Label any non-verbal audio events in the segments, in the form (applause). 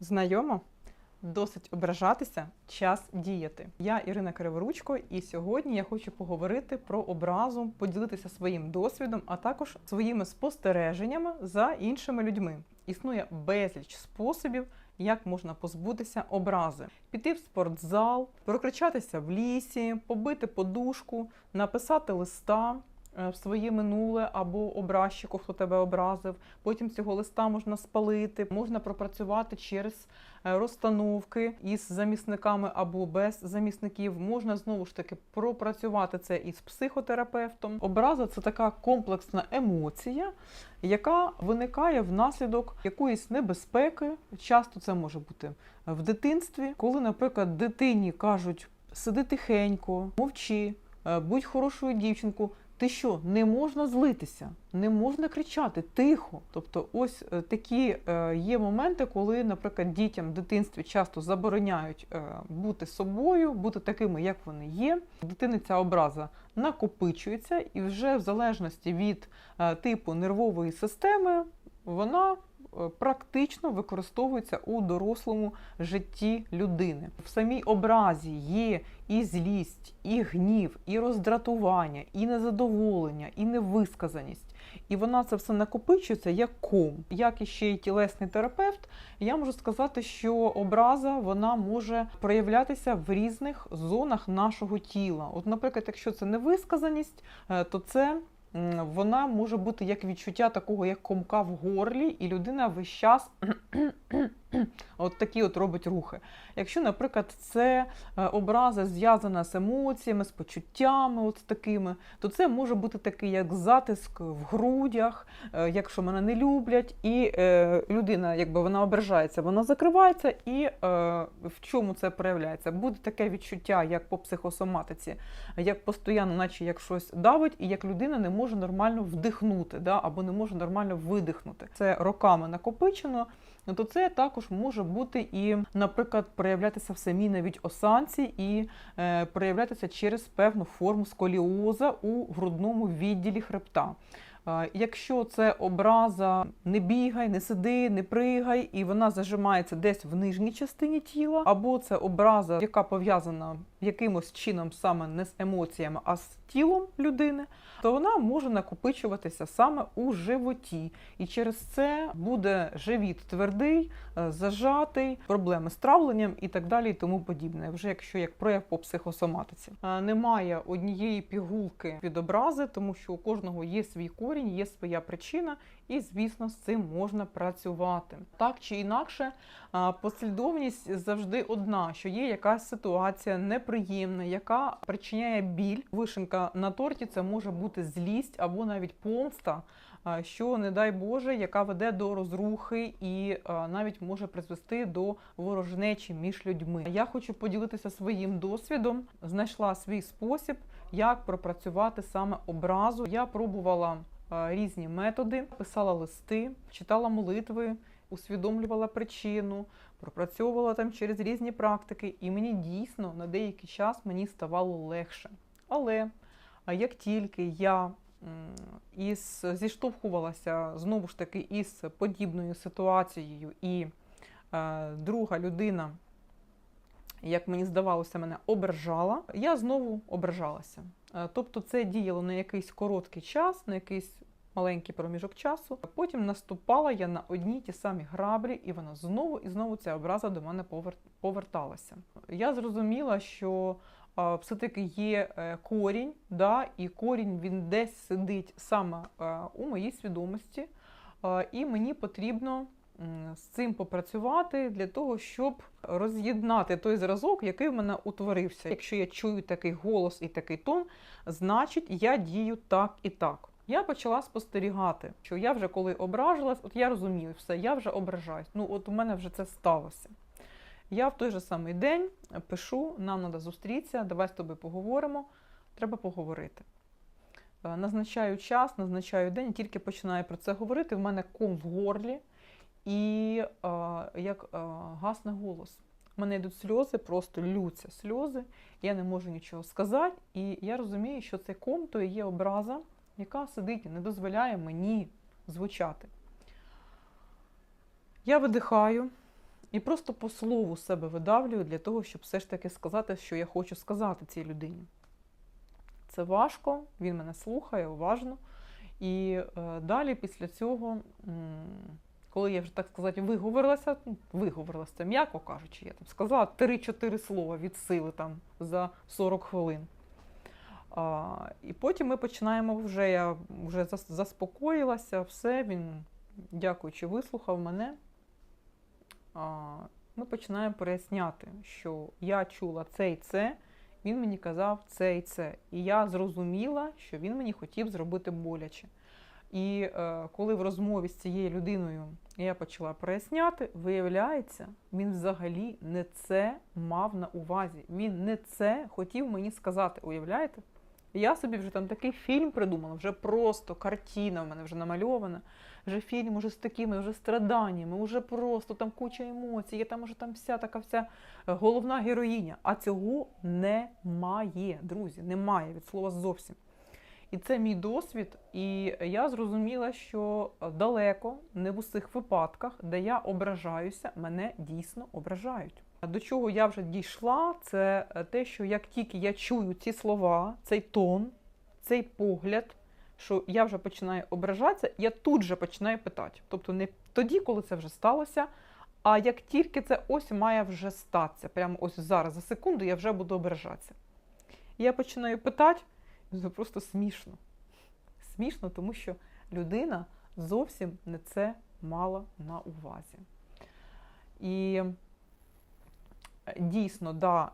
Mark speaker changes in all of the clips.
Speaker 1: Знайомо? Досить ображатися, час діяти. Я Ірина Криворучко, і сьогодні я хочу поговорити про образу, поділитися своїм досвідом, а також своїми спостереженнями за іншими людьми. Існує безліч способів, як можна позбутися образи: піти в спортзал, прокричатися в лісі, побити подушку, написати листа. Е, В своє минуле або образчику, хто тебе образив. Потім цього листа можна спалити, можна пропрацювати через е, розстановки із замісниками або без замісників. Можна знову ж таки пропрацювати це із психотерапевтом. Образа це така комплексна емоція, яка виникає внаслідок якоїсь небезпеки. Часто це може бути в дитинстві, коли, наприклад, дитині кажуть: сиди тихенько, мовчи, е, будь хорошою дівчинкою. Ти що, не можна злитися, не можна кричати тихо. Тобто, ось е, такі е, є моменти, коли, наприклад, дітям в дитинстві часто забороняють е, бути собою, бути такими, як вони є. Дитини ця образа накопичується, і вже в залежності від типу нервової системи вона практично використовується у дорослому житті людини. В самій образі є і злість, і гнів, і роздратування, і незадоволення, і невисказаність. І вона це все накопичується як ком. Як і ще й тілесний терапевт, я можу сказати, що образа вона може проявлятися в різних зонах нашого тіла. От, наприклад, якщо це невисказаність, е, то це вона може бути як відчуття такого, як комка в горлі, і людина весь час (clears throat) от такі от робить рухи. Якщо, наприклад, це е, образа зв'язана з емоціями, з почуттями, от такими, то це може бути такий як затиск в грудях, е, якщо мене не люблять, і е, людина, якби вона ображається, вона закривається, і е, в чому це проявляється? Буде таке відчуття, як по психосоматиці, як постійно, наче як щось давить, і як людина не може нормально вдихнути, да, або не може нормально видихнути. Це роками накопичено. Ну, то це також може бути і, наприклад, проявлятися в самій навіть осанці і е, проявлятися через певну форму сколіоза у грудному відділі хребта. Якщо це образа не бігай, не сиди, не пригай, і вона зажимається десь в нижній частині тіла, або це образа, яка пов'язана якимось чином саме не з емоціями, а з тілом людини, то вона може накопичуватися саме у животі. І через це буде живіт твердий, е, зажатий, проблеми з травленням і так далі, і тому подібне. Вже якщо як прояв по психосоматиці. Е, Немає однієї пігулки від образи, тому що у кожного є свій корінь, є своя причина, і звісно, з цим можна працювати. Так чи інакше, послідовність завжди одна, що є якась ситуація неприємна, яка причиняє біль. Вишенка на торті це може бути злість або навіть помста. Що, не дай Боже, яка веде до розрухи і навіть може призвести до ворожнечі між людьми. Я хочу поділитися своїм досвідом. Знайшла свій спосіб, як пропрацювати саме образу. Я пробувала різні методи, писала листи, читала молитви, усвідомлювала причину, пропрацьовувала там через різні практики, і мені дійсно на деякий час мені ставало легше. Але як тільки я із зіштовхувалася знову ж таки із подібною ситуацією, і е, друга людина, як мені здавалося, мене ображала, я знову ображалася. Е, Тобто це діяло на якийсь короткий час, на якийсь маленький проміжок часу. Потім наступала я на одні ті самі граблі, і вона знову і знову ця образа до мене поверталася. Я зрозуміла, що все-таки є е, корінь, да, і корінь він десь сидить саме е, у моїй свідомості, і мені потрібно з цим попрацювати для того, щоб роз'єднати той зразок, який в мене утворився. Якщо я чую такий голос і такий тон, значить я дію так і так. Я почала спостерігати, що я вже коли ображилась, от я розумію, все, я вже ображаюсь. Ну, от у мене вже це сталося. Я в той же самий день пишу: нам треба зустрітися, давай з тобою поговоримо. Треба поговорити. Е, Назначаю час, назначаю день, тільки починаю про це говорити. В мене ком в горлі і е, як е, гасне голос. У мене йдуть сльози, просто лються сльози, я не можу нічого сказати. І я розумію, що цей ком то є образа, яка сидить і не дозволяє мені звучати. Я видихаю, І просто по слову себе видавлюю для того, щоб все ж таки сказати, що я хочу сказати цій людині. Це важко, він мене слухає уважно. І е, далі після цього, коли я вже так сказати, виговорилася, ну, виговорилася, це м'яко кажучи, я там сказала 3-4 слова від сили там за 40 хвилин. А, і потім ми починаємо вже, я вже заспокоїлася, все, він, дякуючи, вислухав мене. А, ми починаємо проясняти, що я чула це і це, він мені казав це і це. І я зрозуміла, що він мені хотів зробити боляче. І е, коли в розмові з цією людиною я почала проясняти, виявляється, він взагалі не це мав на увазі. Він не це хотів мені сказати. Уявляєте? Я собі вже там такий фільм придумала, вже просто картина в мене вже намальована. Вже фільм уже з такими вже страданнями, вже просто там куча емоцій, є там уже там вся така вся е, головна героїня. А цього немає, друзі, немає від слова зовсім. І це мій досвід, і я зрозуміла, що далеко, не в усіх випадках, де я ображаюся, мене дійсно ображають. До чого я вже дійшла, це те, що як тільки я чую ці слова, цей тон, цей погляд, що я вже починаю ображатися, я тут же починаю питати. Тобто не тоді, коли це вже сталося, а як тільки це ось має вже статися, прямо ось зараз, за секунду, я вже буду ображатися. Я починаю питати, це просто смішно. Смішно, тому що людина зовсім не це мала на увазі. І Дійсно, да,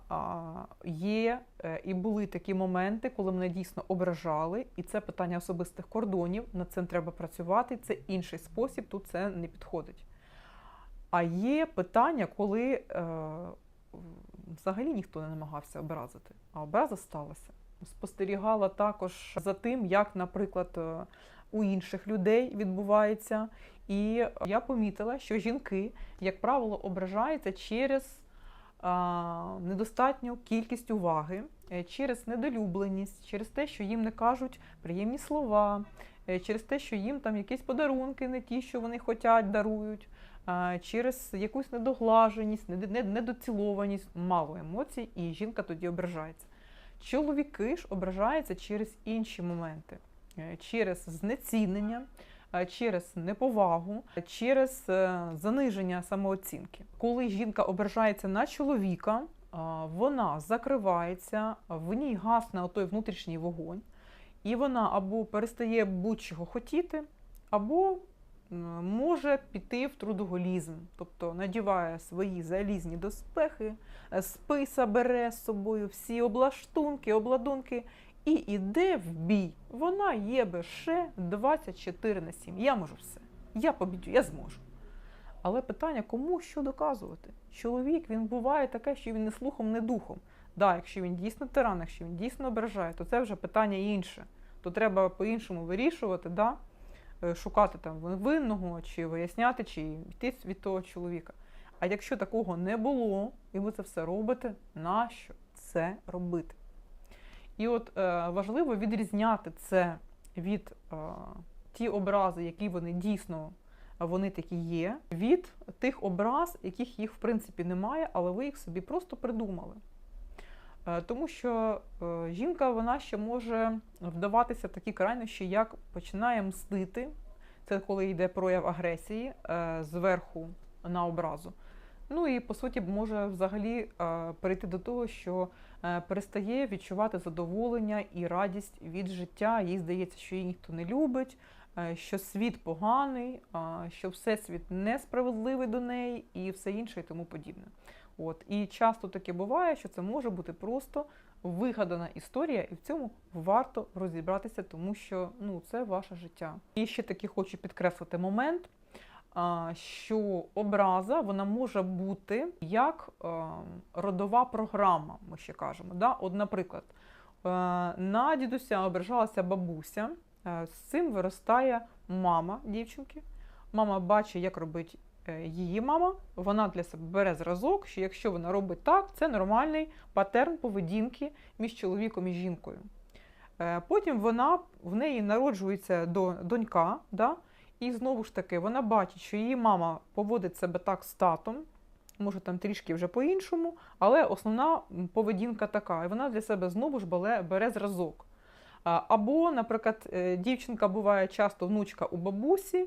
Speaker 1: є е, і були такі моменти, коли мене дійсно ображали, і це питання особистих кордонів. Над цим треба працювати. Це інший спосіб, тут це не підходить. А є питання, коли е, взагалі ніхто не намагався образити, а образа сталася. Спостерігала також за тим, як, наприклад, е, у інших людей відбувається. І я помітила, що жінки, як правило, ображаються через недостатню кількість уваги е, через недолюбленість, через те, що їм не кажуть приємні слова, е, через те, що їм там якісь подарунки, не ті, що вони хочуть, дарують, через якусь недоглаженість, недоцілованість, мало емоцій, і жінка тоді ображається. Чоловіки ж ображаються через інші моменти, е, через знецінення. Е, через неповагу, через е, заниження самооцінки. Коли жінка ображається на чоловіка, вона закривається, в ній гасне той внутрішній вогонь, і вона або перестає будь-чого хотіти, або може піти в трудоголізм, тобто надіває свої залізні доспехи, списа бере з собою всі облаштунки, обладунки і іде в бій. Вона є ще 24 на 7. Я можу все. Я побідю, я зможу. Але питання, кому що доказувати? Чоловік він буває таке, що він не слухом, не духом. Да, якщо він дійсно тиран, якщо він дійсно ображає, то це вже питання інше. То треба по-іншому вирішувати, да? Е, шукати там винного, чи виясняти, чи йти від того чоловіка. А якщо такого не було, і ви це все робите, нащо це робити? І от е, важливо відрізняти це від е, ті образи, які вони дійсно вони такі є, від тих образ, яких їх в принципі немає, але ви їх собі просто придумали. Е, тому що е, жінка вона ще може вдаватися в такі крайнощі, як починає мстити. Це коли йде прояв агресії е, зверху на образу. Ну і по суті може взагалі перейти до того, що перестає відчувати задоволення і радість від життя. Їй здається, що її ніхто не любить, що світ поганий, що всесвіт несправедливий до неї і все інше і тому подібне. От і часто таке буває, що це може бути просто вигадана історія, і в цьому варто розібратися, тому що ну це ваше життя. І ще таки хочу підкреслити момент що образа вона може бути як е, родова програма, ми ще кажемо. Да? От, Наприклад, е, на дідуся ображалася бабуся, е, з цим виростає мама дівчинки. Мама бачить, як робить її мама. Вона для себе бере зразок, що якщо вона робить так, це нормальний патерн поведінки між чоловіком і жінкою. Потім вона в неї народжується донька. Да? І знову ж таки, вона бачить, що її мама поводить себе так з татом, може там трішки вже по-іншому, але основна поведінка така, і вона для себе знову ж бере, зразок. Або, наприклад, е, дівчинка буває часто внучка у бабусі,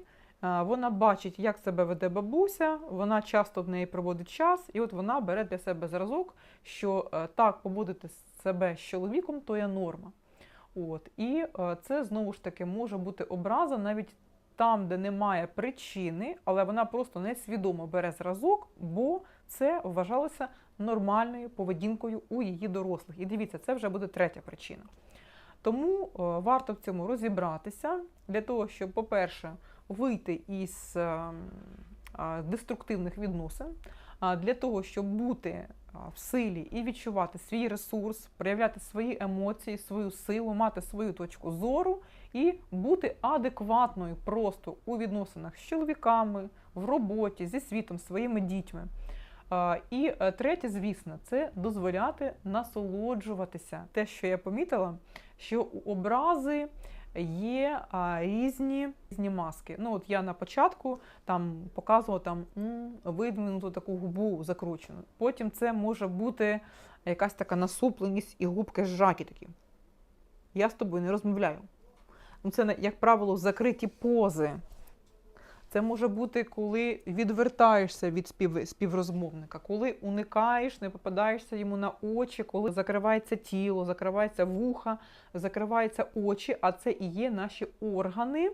Speaker 1: вона бачить, як себе веде бабуся, вона часто в неї проводить час, і от вона бере для себе зразок, що е, так поводити себе з чоловіком то є норма. От. І е, це знову ж таки може бути образа навіть там, де немає причини, але вона просто несвідомо бере зразок, бо це вважалося нормальною поведінкою у її дорослих. І дивіться, це вже буде третя причина. Тому е, варто в цьому розібратися для того, щоб, по-перше, вийти із е, е, деструктивних відносин, для того, щоб бути в силі і відчувати свій ресурс, проявляти свої емоції, свою силу, мати свою точку зору і бути адекватною просто у відносинах з чоловіками, в роботі, зі світом, своїми дітьми. І е, третє, звісно, це дозволяти насолоджуватися. Те, що я помітила, що образи є а, різні різні маски. Ну, от я на початку там показувала там видвинуту таку губу закручену. Потім це може бути якась така насупленість і губки зжаті такі. Я з тобою не розмовляю. Ну, це, як правило, закриті пози. Це може бути, коли відвертаєшся від спів... співрозмовника, коли уникаєш, не попадаєшся йому на очі, коли закривається тіло, закривається вуха, закриваються очі, а це і є наші органи,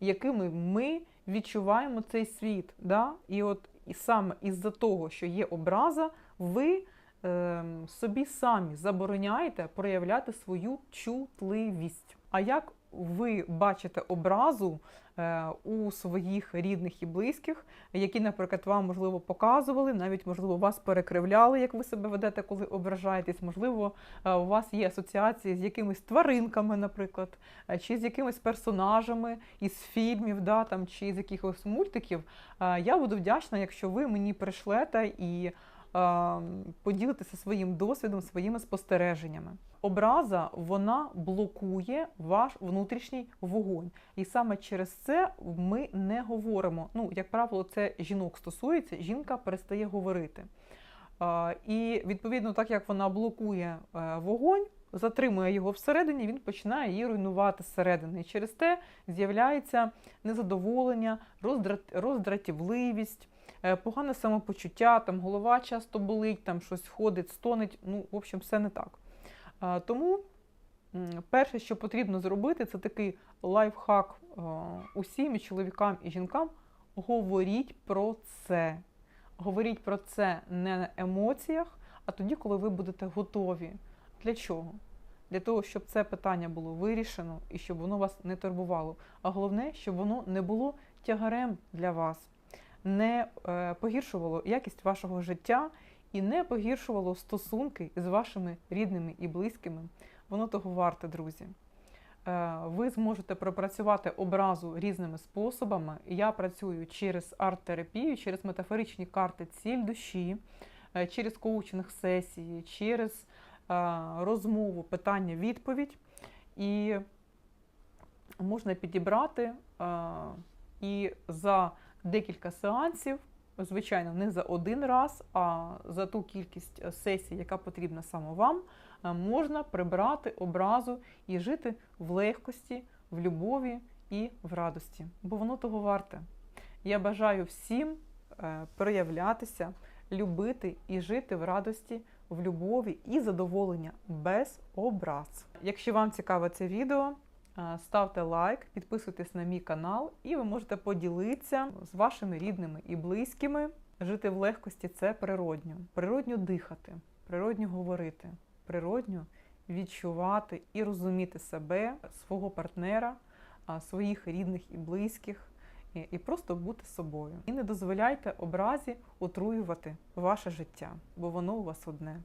Speaker 1: якими ми відчуваємо цей світ. Да? І от і саме із-за того, що є образа, ви е, собі самі забороняєте проявляти свою чутливість. А як ви бачите образу е, у своїх рідних і близьких, які, наприклад, вам можливо показували, навіть можливо вас перекривляли, як ви себе ведете, коли ображаєтесь. Можливо, е, у вас є асоціації з якимись тваринками, наприклад, е, чи з якимись персонажами із фільмів, да, там, чи з якихось мультиків. Я буду вдячна, якщо ви мені пришлете і е, поділитеся своїм досвідом, своїми спостереженнями. Образа вона блокує ваш внутрішній вогонь, і саме через це ми не говоримо. Ну, як правило, це жінок стосується, жінка перестає говорити. Е, І відповідно, так як вона блокує е, вогонь, затримує його всередині, він починає її руйнувати зсередини. І через те з'являється незадоволення, роздрат- роздратівливість, погане самопочуття, там голова часто болить, там щось ходить, стонить. Ну, в общем, все не так. Тому перше, що потрібно зробити, це такий лайфхак е, усім і чоловікам і жінкам. Говоріть про це. Говоріть про це не на емоціях, а тоді, коли ви будете готові. Для чого? Для того, щоб це питання було вирішено і щоб воно вас не турбувало. А головне, щоб воно не було тягарем для вас, не е, погіршувало якість вашого життя і не погіршувало стосунки з вашими рідними і близькими. Воно того варте, друзі. Е, Ви зможете пропрацювати образу різними способами. Я працюю через арт-терапію, через метафоричні карти ціль душі, е, через коучинг сесії, через розмову, питання, відповідь. І можна підібрати і за декілька сеансів, звичайно, не за один раз, а за ту кількість е, сесій, яка потрібна саме вам, е, можна прибрати образу і жити в легкості, в любові і в радості, бо воно того варте. Я бажаю всім е, проявлятися, любити і жити в радості, в любові і задоволення без образ. Якщо вам цікаве це відео, ставте лайк, підписуйтесь на мій канал, і ви можете поділитися з вашими рідними і близькими. Жити в легкості це природньо. Природньо дихати, природньо говорити, природньо відчувати і розуміти себе, свого партнера, своїх рідних і близьких, і, і просто бути собою. І не дозволяйте образі отруювати ваше життя, бо воно у вас одне.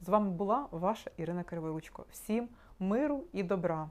Speaker 1: З вами була ваша Ірина Криворучко. Всім миру і добра!